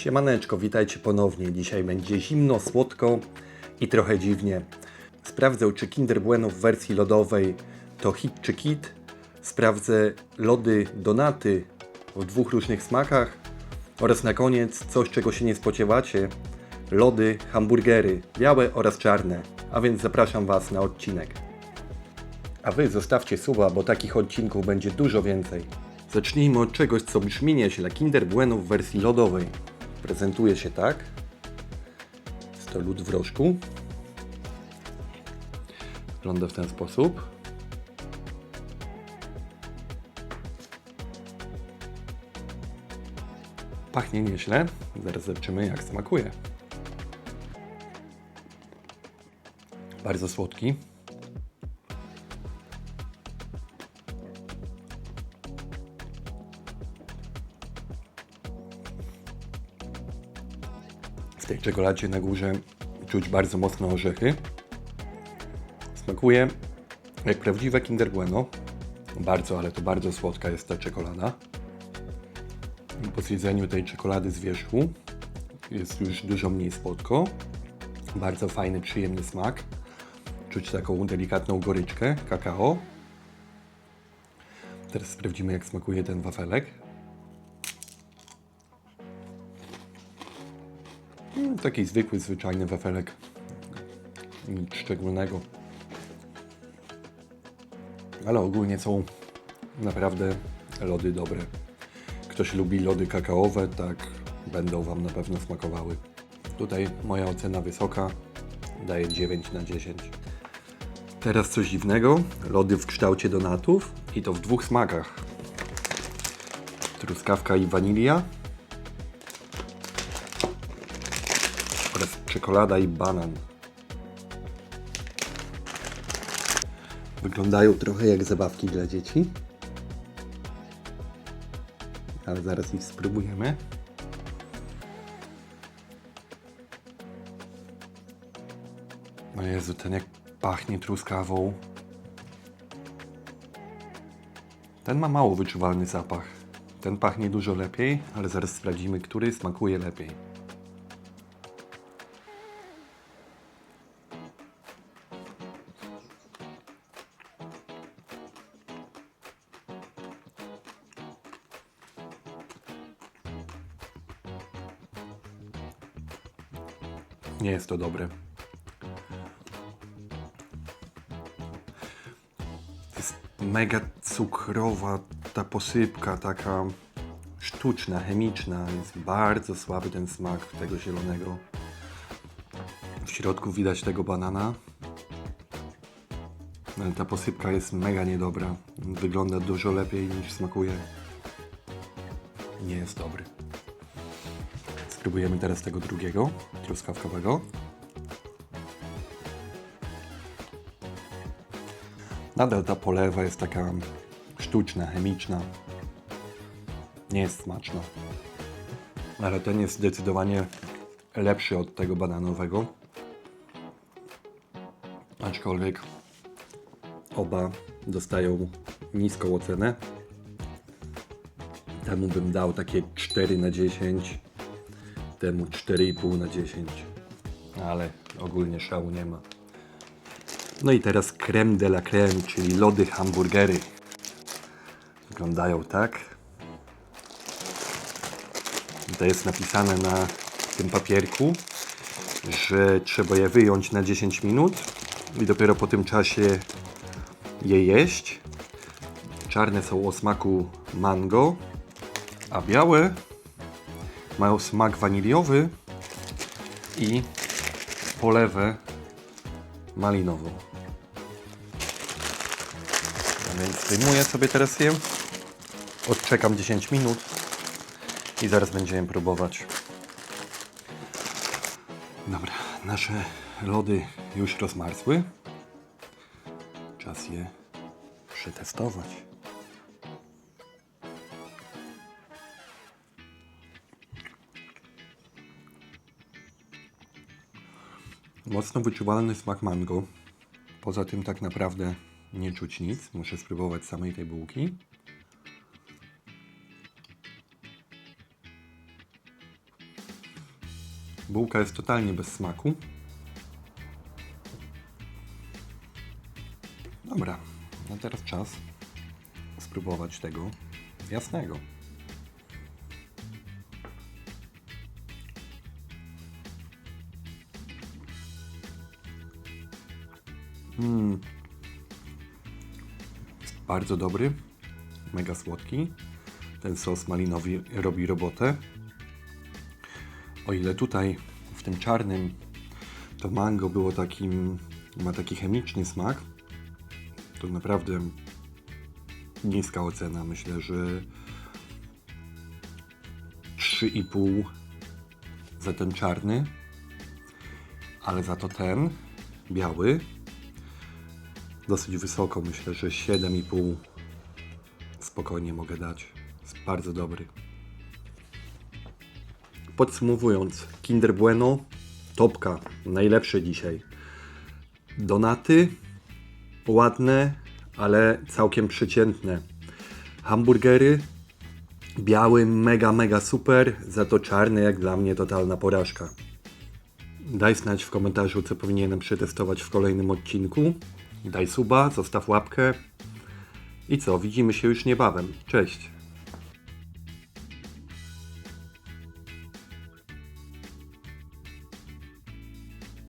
Siemaneczko, witajcie ponownie. Dzisiaj będzie zimno, słodko i trochę dziwnie. Sprawdzę, czy Kinder Bueno w wersji lodowej to hit czy kit. Sprawdzę lody donaty w dwóch różnych smakach. Oraz na koniec coś, czego się nie spodziewacie. Lody, hamburgery, białe oraz czarne. A więc zapraszam Was na odcinek. A Wy zostawcie suba, bo takich odcinków będzie dużo więcej. Zacznijmy od czegoś, co brzmi nieźle. Kinder Bueno w wersji lodowej. Prezentuje się tak. Jest to lód w rożku. Wygląda w ten sposób. Pachnie nieźle. Zaraz zobaczymy, jak smakuje. Bardzo słodki. Tej czekoladzie na górze czuć bardzo mocno orzechy. Smakuje jak prawdziwe Kinder Bueno. Bardzo, ale to bardzo słodka jest ta czekolada. Po zjedzeniu tej czekolady z wierzchu jest już dużo mniej słodko. Bardzo fajny, przyjemny smak. Czuć taką delikatną goryczkę kakao. Teraz sprawdzimy jak smakuje ten wafelek. Taki zwykły, zwyczajny wafelek. Nic szczególnego. Ale ogólnie są naprawdę lody dobre. Ktoś lubi lody kakaowe, tak będą Wam na pewno smakowały. Tutaj moja ocena wysoka, daje 9 na 10. Teraz coś dziwnego, lody w kształcie donatów i to w dwóch smakach. Truskawka i wanilia czekolada i banan. Wyglądają trochę jak zabawki dla dzieci. Ale zaraz ich spróbujemy. O Jezu, ten jak pachnie truskawą. Ten ma mało wyczuwalny zapach. Ten pachnie dużo lepiej, ale zaraz sprawdzimy, który smakuje lepiej. Nie jest to dobre. Jest mega cukrowa ta posypka, taka sztuczna, chemiczna. Jest bardzo słaby ten smak tego zielonego. W środku widać tego banana. Ta posypka jest mega niedobra. Wygląda dużo lepiej niż smakuje. Nie jest dobry. Spróbujemy teraz tego drugiego, truskawkowego. Nadal ta polewa jest taka sztuczna, chemiczna. Nie jest smaczna. Ale ten jest zdecydowanie lepszy od tego bananowego. Aczkolwiek oba dostają niską ocenę. Temu bym dał takie 4 na 10 temu 4,5 na 10. Ale ogólnie szału nie ma. No i teraz creme de la creme, czyli lody hamburgery. Wyglądają tak. To jest napisane na tym papierku, że trzeba je wyjąć na 10 minut i dopiero po tym czasie je jeść. Czarne są o smaku mango, a białe mają smak waniliowy i polewę malinową. A więc wyjmuję sobie teraz je, odczekam 10 minut i zaraz będziemy próbować. Dobra, nasze lody już rozmarzły. Czas je przetestować. Mocno wyczuwalny smak mango. Poza tym tak naprawdę nie czuć nic. Muszę spróbować samej tej bułki. Bułka jest totalnie bez smaku. Dobra, no teraz czas spróbować tego jasnego. Mm. Bardzo dobry, mega słodki. Ten sos malinowy robi robotę. O ile tutaj w tym czarnym to mango było takim, ma taki chemiczny smak, to naprawdę niska ocena. Myślę, że 3,5 za ten czarny, ale za to ten biały dosyć wysoko. Myślę, że 7,5 spokojnie mogę dać. Jest bardzo dobry. Podsumowując, Kinder Bueno, topka, najlepsze dzisiaj. Donaty, ładne, ale całkiem przeciętne. Hamburgery, biały, mega, mega super, za to czarny jak dla mnie totalna porażka. Daj znać w komentarzu, co powinienem przetestować w kolejnym odcinku. Daj suba, zostaw łapkę. I co, widzimy się już niebawem. Cześć!